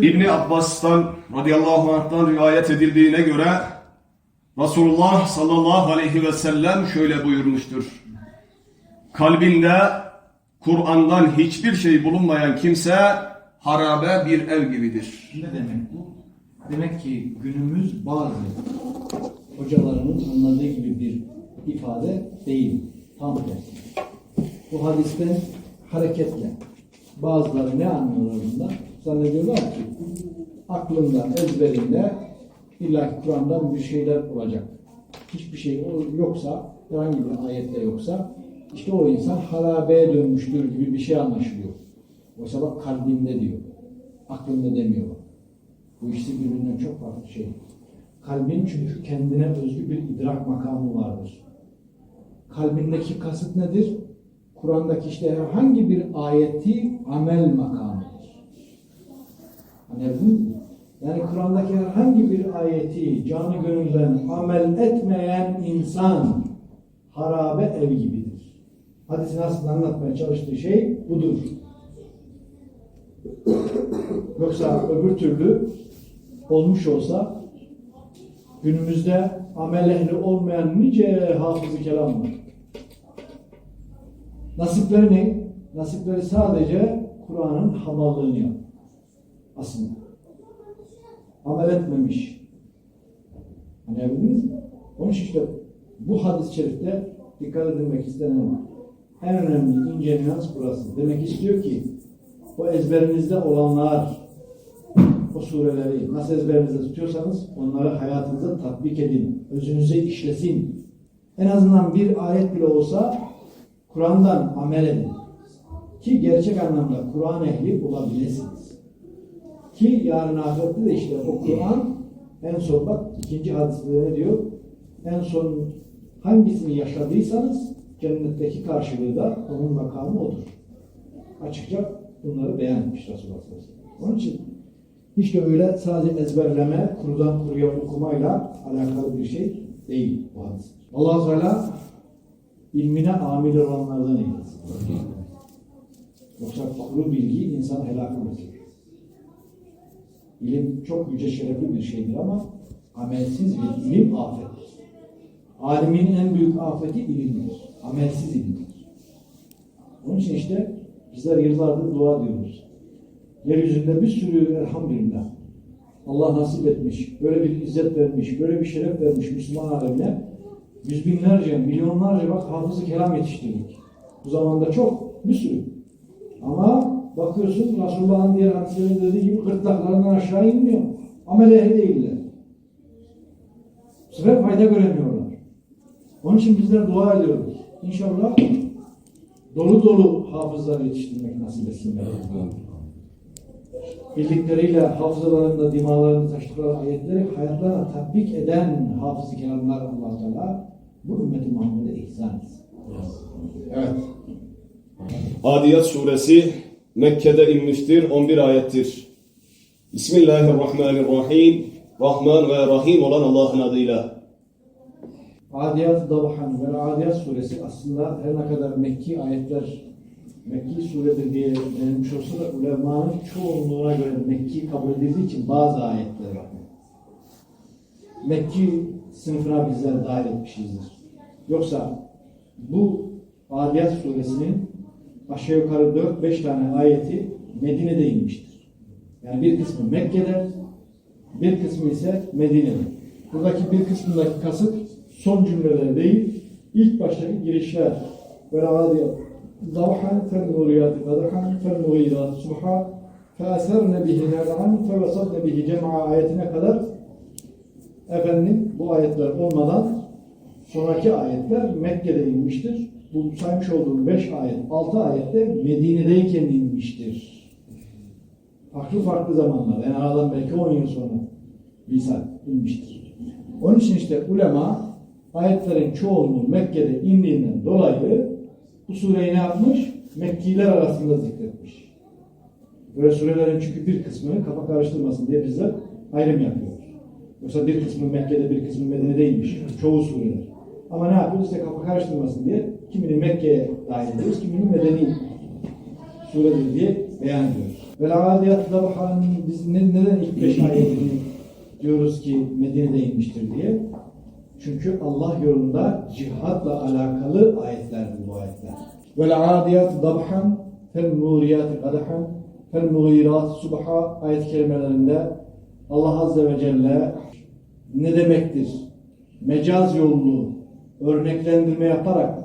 İbni Abbas'tan radıyallahu anh'tan rivayet edildiğine göre Resulullah sallallahu aleyhi ve sellem şöyle buyurmuştur. Kalbinde Kur'an'dan hiçbir şey bulunmayan kimse harabe bir ev gibidir. Ne demek bu? Demek ki günümüz bazı hocalarının anladığı gibi bir ifade değil. Tam tersi. Bu hadisten hareketle bazıları ne anlıyorlar bundan? Zannediyorlar ki aklında, ezberinde illa Kur'an'dan bir şeyler olacak. Hiçbir şey yoksa, herhangi bir ayette yoksa işte o insan harabeye dönmüştür gibi bir şey anlaşılıyor. Oysa bak kalbinde diyor. Aklında demiyor. Bu ikisi birbirinden çok farklı şey. Kalbin çünkü kendine özgü bir idrak makamı vardır. Kalbindeki kasıt nedir? Kur'an'daki işte herhangi bir ayeti amel makamıdır. Mı? Yani Kur'an'daki herhangi bir ayeti canı gönülden amel etmeyen insan harabe ev gibidir. Hadisin aslında anlatmaya çalıştığı şey budur. Yoksa öbür türlü olmuş olsa günümüzde amel ehli olmayan nice hafızı kelam var. Nasipleri ne? Nasipleri sadece Kur'an'ın hamallığını yap. Aslında. Amel etmemiş. Anlayabildiniz mi? Onun için işte bu hadis-i şerifte dikkat edilmek istenen en önemli ince nüans burası. Demek istiyor ki o ezberinizde olanlar o sureleri nasıl ezberinizde tutuyorsanız onları hayatınıza tatbik edin. Özünüze işlesin. En azından bir ayet bile olsa Kur'an'dan amel edin. Ki gerçek anlamda Kur'an ehli olabilirsiniz. Ki yarın ahirette de işte o Kur'an en son bak ikinci hadiste ne diyor? En son hangisini yaşadıysanız cennetteki karşılığı da onun makamı odur. Açıkça bunları beyan etmiş Resulullah sallallahu. Onun için hiç de öyle sadece ezberleme, kurudan kuruya okumayla alakalı bir şey değil bu hadis. allah Teala ilmine amil olanlardan eylesin. Yoksa kuru bilgi insanı helak eder. İlim çok yüce şerefli bir şeydir ama amelsiz bir ilim afettir. Alimin en büyük afeti ilimdir. Amelsiz ilimdir. Onun için işte bizler yıllardır dua diyoruz. Yeryüzünde bir sürü elhamdülillah Allah nasip etmiş, böyle bir izzet vermiş, böyle bir şeref vermiş Müslüman alemine yüz binlerce, milyonlarca bak hafızı kelam yetiştirdik. Bu zamanda çok, bir sürü. Ama bakıyorsun Resulullah'ın diğer hadislerinde dediği gibi gırtlaklarından aşağı inmiyor. Amel ehli değiller. Bu sefer fayda göremiyorlar. Onun için bizler dua ediyoruz. İnşallah dolu dolu hafızlar yetiştirmek nasip etsin. Bildikleriyle hafızalarında, dimalarında taşıdıkları ayetleri hayatlarına tatbik eden hafız-ı kelamlar allah Teala bu ümmeti Muhammed'e ihsan etsin. Evet. Adiyat suresi Mekke'de inmiştir, 11 ayettir. Bismillahirrahmanirrahim. Rahman ve Rahim olan Allah'ın adıyla. Adiyat Davhan ve Adiyat suresi aslında her ne kadar Mekki ayetler Mekki suredir diye denilmiş olsa da ulemanın çoğunluğuna göre Mekki kabul edildiği için bazı ayetler. Mekki sınıfına bizler dahil etmişizdir. Yoksa bu Adiyat suresinin aşağı yukarı 4-5 tane ayeti Medine'de inmiştir. Yani bir kısmı Mekke'de, bir kısmı ise Medine'de. Buradaki bir kısmındaki kasıt son cümleler değil, ilk baştaki girişler. Böyle adiyat. Zavhan fel muriyat kadhan fel muridat subha fe vesadne bihi cem'a ayetine kadar efendim bu ayetler olmadan sonraki ayetler Mekke'de inmiştir. Bu saymış olduğum 5 ayet, 6 ayette Medine'deyken inmiştir. Farklı farklı zamanlar. En aradan belki 10 yıl sonra misal inmiştir. Onun için işte ulema ayetlerin çoğunluğu Mekke'de indiğinden dolayı bu sureyi ne yapmış? Mekkiler arasında zikretmiş. Böyle surelerin çünkü bir kısmını kafa karıştırmasın diye bizler ayrım yapıyoruz. Yoksa bir kısmı Mekke'de bir kısmı Medine'deymiş. Çoğu sureler. Ama ne yapıyoruz? İşte kafa karıştırmasın diye kimini Mekke'ye dahil ediyoruz, kimini Medeni suredir diye beyan ediyoruz. Ve adiyat dabhan biz ne, neden ilk beş ayetini diyoruz ki Medine'de inmiştir diye. Çünkü Allah yolunda cihatla alakalı ayetlerdir bu ayetler. Ve adiyat dabhan fel muriyat qadahan fel mughirat subha ayet kelimelerinde Allah Azze ve Celle ne demektir? Mecaz yollu örneklendirme yaparak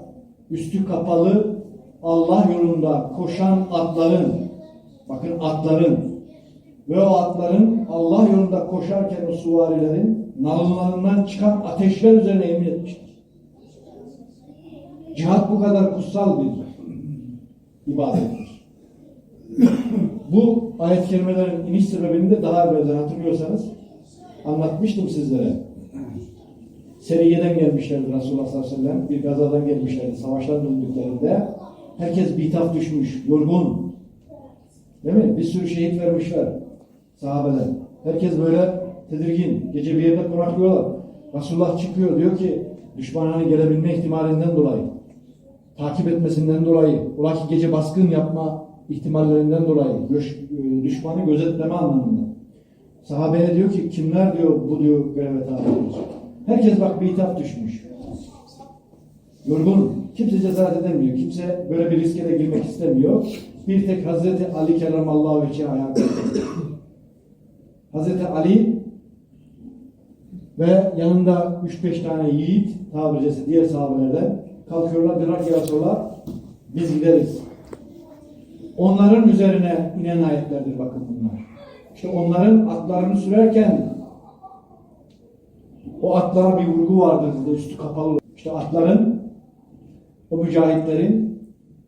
üstü kapalı Allah yolunda koşan atların bakın atların ve o atların Allah yolunda koşarken o suvarilerin nalınlarından çıkan ateşler üzerine yemin etmiştir. Cihat bu kadar kutsal bir ibadettir. bu ayet kelimelerin iniş sebebini de daha evvelden hatırlıyorsanız anlatmıştım sizlere. Seriye'den gelmişlerdi Resulullah sallallahu aleyhi ve sellem. Bir gazadan gelmişlerdi. Savaştan döndüklerinde herkes bitaf düşmüş, yorgun. Değil mi? Bir sürü şehit vermişler sahabeler. Herkes böyle tedirgin. Gece bir yerde konaklıyorlar. Resulullah çıkıyor diyor ki düşmanın hani gelebilme ihtimalinden dolayı takip etmesinden dolayı ola ki gece baskın yapma ihtimallerinden dolayı e, düşmanı gözetleme anlamında. Sahabeye diyor ki kimler diyor bu diyor göreve tabi olacak. Herkes bak bir hitap düşmüş. Yorgun. Kimse cesaret edemiyor. Kimse böyle bir riske de girmek istemiyor. Bir tek Hazreti Ali kerramallahu vecihi ayağa kalktı. Hazreti Ali ve yanında 3-5 tane yiğit tabircisi diğer sahabelerden kalkıyorlar diyorlar ki biz gideriz. Onların üzerine inen ayetlerdir bakın bunlar. İşte onların atlarını sürerken o atlara bir vurgu vardır dedi üstü kapalı. İşte atların o mücahitlerin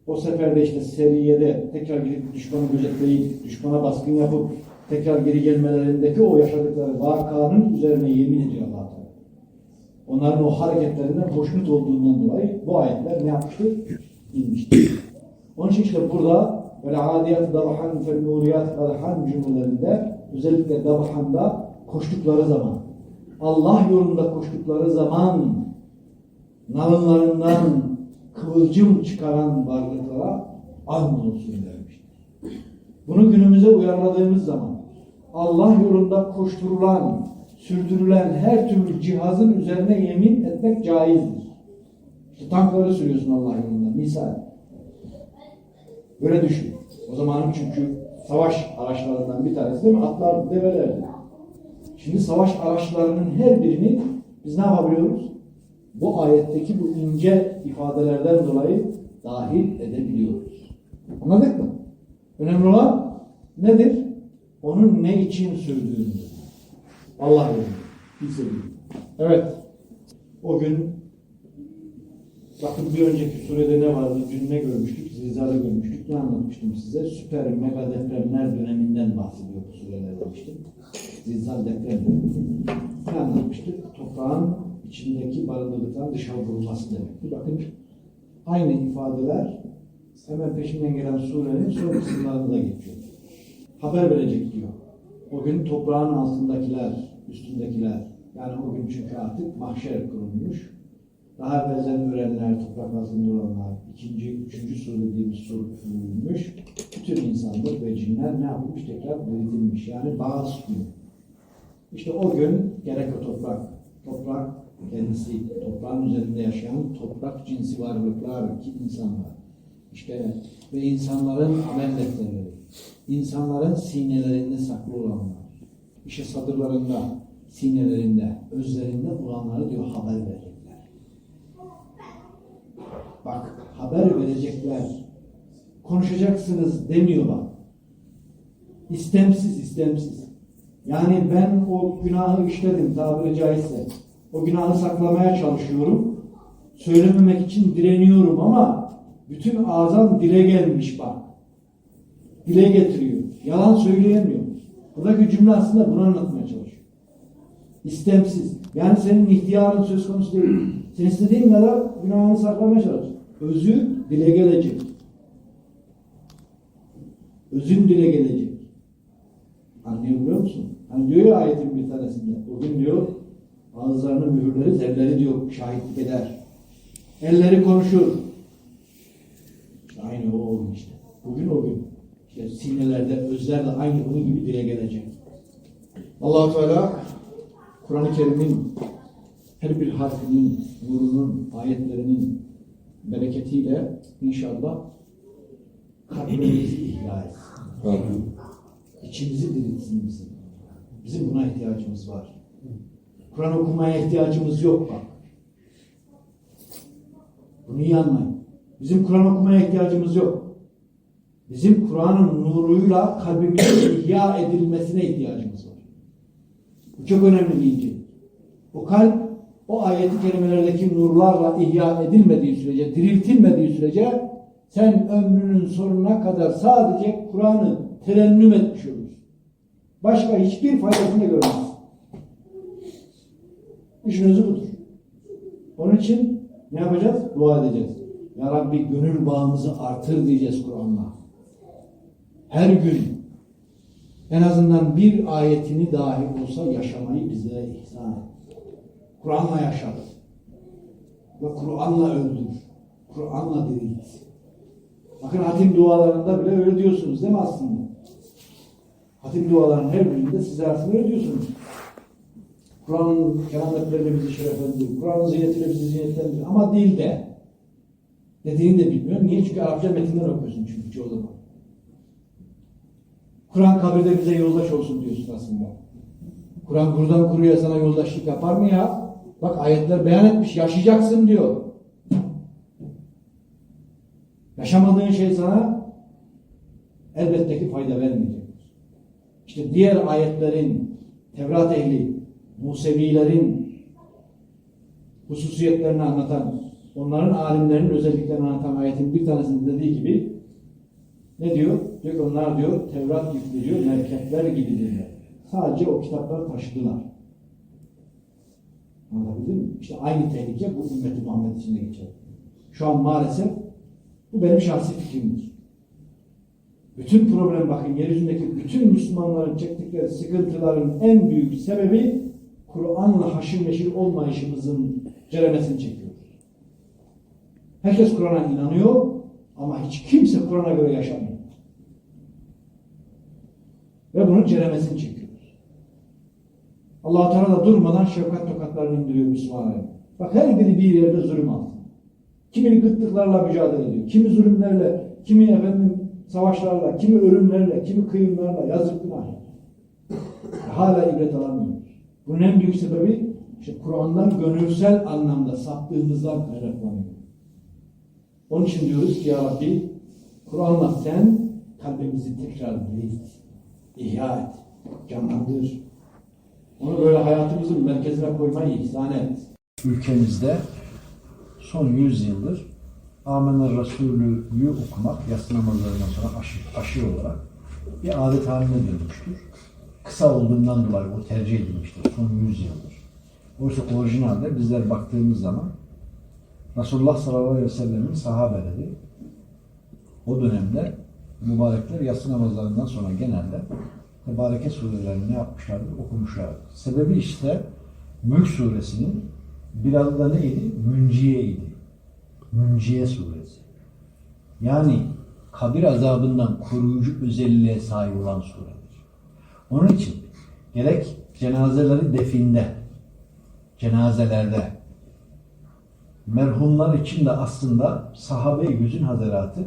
o seferde işte seriyede tekrar gidip düşmanı gözetleyip düşmana baskın yapıp tekrar geri gelmelerindeki o yaşadıkları vakanın üzerine yemin ediyor Allah Teala. Onların o hareketlerinden hoşnut olduğundan dolayı bu ayetler ne yapmıştır? İnmiştir. Onun için işte burada böyle adiyat dabahan fel nuriyat kadahan cümlelerinde özellikle dabahanda koştukları zaman Allah yolunda koştukları zaman nalınlarından kıvılcım çıkaran varlıklara andolsun vermiştir. Bunu günümüze uyarladığımız zaman Allah yolunda koşturulan, sürdürülen her türlü cihazın üzerine yemin etmek caizdir. İşte tankları sürüyorsun Allah yolunda misal. Böyle düşün. O zamanın çünkü savaş araçlarından bir tanesi değil mi? Atlar, develerdi. Şimdi savaş araçlarının her birini biz ne yapabiliyoruz? Bu ayetteki bu ince ifadelerden dolayı dahil edebiliyoruz. Anladık mı? Önemli olan nedir? Onun ne için sürdüğündür. Allah yolunda. Biz Evet. O gün bakın bir önceki surede ne vardı? Dün ne görmüştük? Zilzale görmüştük. Ne anlatmıştım size? Süper mega depremler döneminden bahsediyor bu sureler demiştim. Zilzal deprem dönemi. Ne anlatmıştık? Toprağın içindeki barındırdıktan dışarı vurulması demekti. Bakın aynı ifadeler hemen peşinden gelen surenin son kısımlarında geçiyor. Haber verecek diyor. O gün toprağın altındakiler, üstündekiler, yani o gün çünkü artık mahşer kurulmuş. Daha evvelden ölenler, toprak altında olanlar, ikinci, üçüncü sur dediğimiz sur kurulmuş. Bütün insanlık ve cinler ne yapmış? Tekrar diriltilmiş. Yani bağız günü. İşte o gün gerek o toprak, toprak kendisi, toprağın üzerinde yaşayan toprak cinsi varlıklar ki insanlar. İşte ve insanların amel defterleri, insanların sinelerinde saklı olanlar, işte sadırlarında, sinelerinde, özlerinde olanları diyor haber verecekler. Bak haber verecekler. Konuşacaksınız demiyor bak. İstemsiz istemsiz. Yani ben o günahı işledim tabiri caizse. O günahı saklamaya çalışıyorum. Söylememek için direniyorum ama bütün ağzım dile gelmiş bak. Dile getiriyor. Yalan söyleyemiyor. Buradaki cümle aslında bunu anlatmaya çalışıyor. İstemsiz. Yani senin ihtiyarın söz konusu değil. Sen istediğin kadar günahını saklamaya çalış. Özü dile gelecek. Özün dile gelecek. Anlayabiliyor musun? Hani diyor ya ayetin bir tanesinde. O gün diyor ağızlarını mühürleriz, elleri diyor şahitlik eder. Elleri konuşur. Aynı o, gün işte. Bugün o gün. İşte sinelerde, özlerde aynı bunun gibi dile gelecek. allah Teala Kur'an-ı Kerim'in her bir harfinin, nurunun, ayetlerinin bereketiyle inşallah kalbimizi ihya etsin. İçimizi diriltsin bizim. Bizim buna ihtiyacımız var. Kur'an okumaya ihtiyacımız yok bak. Bunu iyi anlayın. Bizim Kur'an okumaya ihtiyacımız yok. Bizim Kur'an'ın nuruyla kalbimizin ihya edilmesine ihtiyacımız var. Bu çok önemli bir ince. O kalp o ayeti kerimelerdeki nurlarla ihya edilmediği sürece, diriltilmediği sürece sen ömrünün sonuna kadar sadece Kur'an'ı terennüm etmiş olursun. Başka hiçbir faydasını görmezsin. İşin budur. Onun için ne yapacağız? Dua edeceğiz. Ya Rabbi gönül bağımızı artır diyeceğiz Kur'an'la. Her gün en azından bir ayetini dahi olsa yaşamayı bizlere ihsan et. Kur'an'la yaşat. Ve Kur'an'la öldür. Kur'an'la dirilt. Bakın hatim dualarında bile öyle diyorsunuz değil mi aslında? Hatim dualarının her birinde size aslında öyle diyorsunuz. Kur'an'ın kerametleriyle bizi şereflendirir. Kur'an'ın ziynetiyle bizi ziynetlendirir. Ama değil de. Dediğini de bilmiyorum. Niye? Çünkü Arapça metinler okuyorsun çünkü çoğu zaman. Kur'an kabirde bize yoldaş olsun diyorsun aslında. Kur'an buradan kuruya sana yoldaşlık yapar mı ya? Bak ayetler beyan etmiş. Yaşayacaksın diyor. Yaşamadığın şey sana elbette ki fayda vermeyecektir. İşte diğer ayetlerin, Tevrat ehli, Musevilerin hususiyetlerini anlatan, onların alimlerinin özelliklerini anlatan ayetin bir tanesinde dediği gibi ne diyor? Diyor ki onlar diyor Tevrat yüklü diyor merkepler gibidirler. Sadece o kitapları taşıdılar. Anlatabildim mi? İşte aynı tehlike bu ümmeti Muhammed içinde geçer. Şu an maalesef bu benim şahsi fikrimdir. Bütün problem bakın yeryüzündeki bütün Müslümanların çektikleri sıkıntıların en büyük sebebi Kur'an'la haşır neşir olmayışımızın ceremesini çekiyoruz. Herkes Kur'an'a inanıyor ama hiç kimse Kur'an'a göre yaşamıyor. Ve bunun ceremesini çekiyoruz. Allah Teala da durmadan şefkat tokatlarını indiriyor Müslümanlara. Bak her biri bir yerde zulüm altında. Kimi kıtlıklarla mücadele ediyor, kimi zulümlerle, kimi efendim savaşlarla, kimi ölümlerle, kimi kıyımlarla, yazık günah. Hala ibret alamıyoruz. Bunun en büyük sebebi işte Kur'an'dan gönülsel anlamda saptığımızdan kaynaklanıyor. Onun için diyoruz ki ya Rabbi Kur'an'la sen kalbimizi tekrar dirilt, ihya et, canlandır. Onu böyle hayatımızın merkezine koymayı ihsan et. ülkemizde son 100 yıldır Amener Resulü'yü okumak yatsı namazlarından sonra aşı, aşı olarak bir adet haline dönmüştür. Kısa olduğundan dolayı o tercih edilmiştir son 100 yıldır. Oysa orijinalde bizler baktığımız zaman Resulullah sallallahu aleyhi ve sellem'in sahabeleri o dönemde mübarekler yatsı namazlarından sonra genelde Tebareke surelerini yapmışlardı? Okumuşlardı. Sebebi işte Mülk suresinin bir adı da neydi? Münciye idi. Münciye suresi. Yani kabir azabından koruyucu özelliğe sahip olan suredir. Onun için gerek cenazeleri definde, cenazelerde, merhumlar için de aslında sahabe-i yüzün hazaratı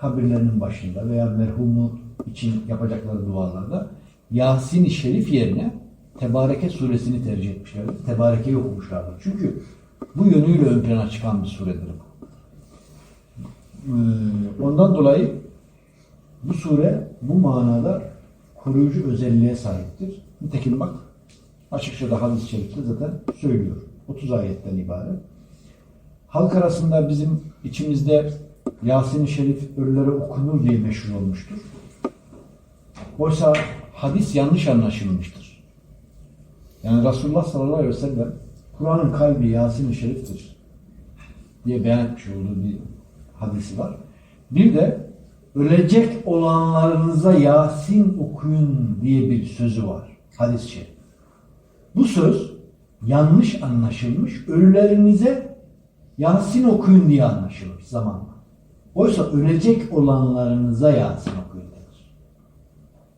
kabirlerinin başında veya merhumu için yapacakları dualarda Yasin-i Şerif yerine Tebareke suresini tercih etmişlerdir. Tebareke'yi okumuşlardır. Çünkü bu yönüyle ön plana çıkan bir suredir bu. Ee, Ondan dolayı bu sure bu manada koruyucu özelliğe sahiptir. Nitekim bak açıkça da hadis-i şerifte zaten söylüyor. 30 ayetten ibaret. Halk arasında bizim içimizde Yasin-i Şerif ölülere okunur diye meşhur olmuştur. Oysa hadis yanlış anlaşılmıştır. Yani Resulullah sallallahu aleyhi ve sellem Kur'an'ın kalbi Yasin-i Şerif'tir diye beyan etmiş olduğu bir hadisi var. Bir de ölecek olanlarınıza Yasin okuyun diye bir sözü var. Hadis-i şerif. Bu söz yanlış anlaşılmış. Ölülerinize Yasin okuyun diye anlaşılmış zamanla. Oysa ölecek olanlarınıza Yasin okuyun.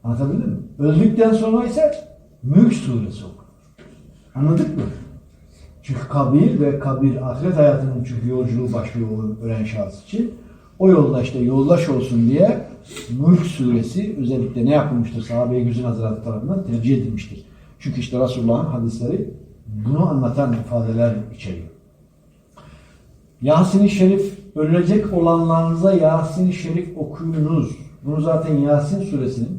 Anlatabildim mi? Öldükten sonra ise Mülk suresi okunur. Anladık mı? Çünkü kabir ve kabir ahiret hayatının çünkü yolculuğu başlıyor ölen şahıs için. O yolda işte yoldaş olsun diye Mülk suresi özellikle ne yapılmıştır? Sahabe-i Güzin Hazretleri tarafından tercih edilmiştir. Çünkü işte Resulullah'ın hadisleri bunu anlatan ifadeler içeriyor. Yasin-i Şerif ölecek olanlarınıza Yasin-i Şerif okuyunuz. Bunu zaten Yasin suresinin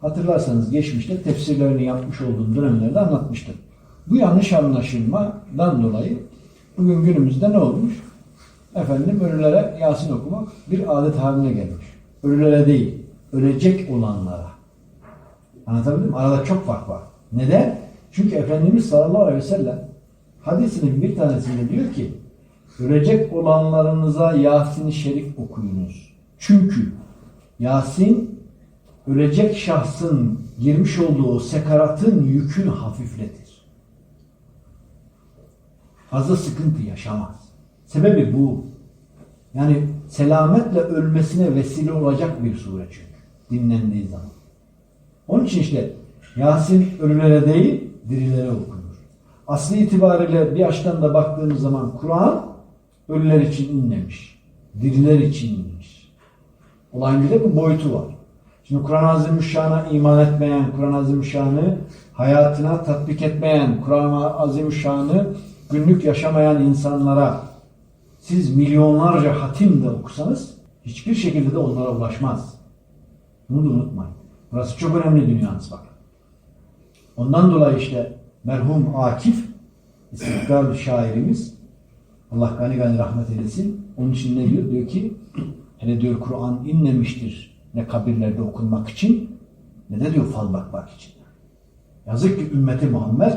hatırlarsanız geçmişte tefsirlerini yapmış olduğum dönemlerde anlatmıştım. Bu yanlış anlaşılmadan dolayı bugün günümüzde ne olmuş? Efendim ölülere Yasin okumak bir adet haline gelmiş. Ölülere değil, ölecek olanlara. Anlatabildim mi? Arada çok fark var. Neden? Çünkü Efendimiz sallallahu aleyhi ve sellem hadisinin bir tanesinde diyor ki ölecek olanlarınıza Yasin-i Şerif okuyunuz. Çünkü Yasin ölecek şahsın girmiş olduğu sekaratın yükünü hafifletir. Fazla sıkıntı yaşamaz. Sebebi bu. Yani selametle ölmesine vesile olacak bir sure çünkü. Dinlendiği zaman. Onun için işte Yasin ölülere değil dirilere okunur. Aslı itibariyle bir açıdan da baktığımız zaman Kur'an ölüler için inmemiş. Diriler için inmiş. Olayın bir de bu boyutu var. Şimdi Kur'an-ı Azimüşşan'a iman etmeyen, Kur'an-ı Azimüşşan'ı hayatına tatbik etmeyen, Kur'an-ı Azimüşşan'ı günlük yaşamayan insanlara siz milyonlarca hatim de okusanız hiçbir şekilde de onlara ulaşmaz. Bunu da unutmayın. Burası çok önemli dünyanız bak. Ondan dolayı işte merhum Akif istiklal şairimiz Allah gani gani rahmet eylesin. Onun için ne diyor? Diyor ki hele diyor Kur'an inmemiştir ne kabirlerde okunmak için ne de diyor fal bakmak için. Yazık ki ümmeti Muhammed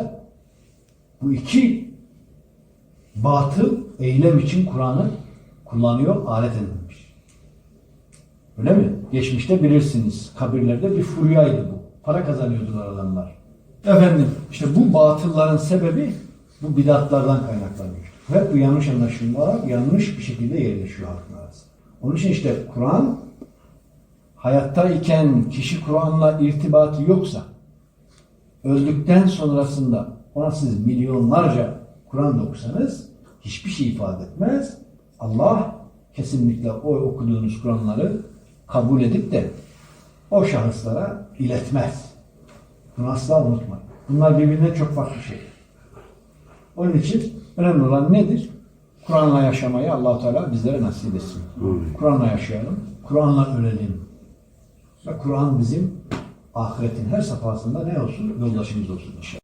bu iki batıl eylem için Kur'an'ı kullanıyor, alet edilmiş. Öyle mi? Geçmişte bilirsiniz. Kabirlerde bir furyaydı bu. Para kazanıyordular adamlar. Efendim işte bu batılların sebebi bu bidatlardan kaynaklanıyor. Ve bu yanlış anlaşılmalar yanlış bir şekilde yerleşiyor halkın. Onun için işte Kur'an hayatta iken kişi Kur'an'la irtibatı yoksa öldükten sonrasında ona siz milyonlarca Kur'an da okusanız hiçbir şey ifade etmez. Allah kesinlikle o okuduğunuz Kur'anları kabul edip de o şahıslara iletmez. Bunu asla unutmayın. Bunlar birbirinden çok farklı şeyler. Onun için önemli olan nedir? Kur'an'la yaşamayı allah Teala bizlere nasip etsin. Kur'an'la yaşayalım, Kur'an'la ölelim. Kur'an bizim ahiretin her safhasında ne olsun? Yoldaşımız olsun inşallah.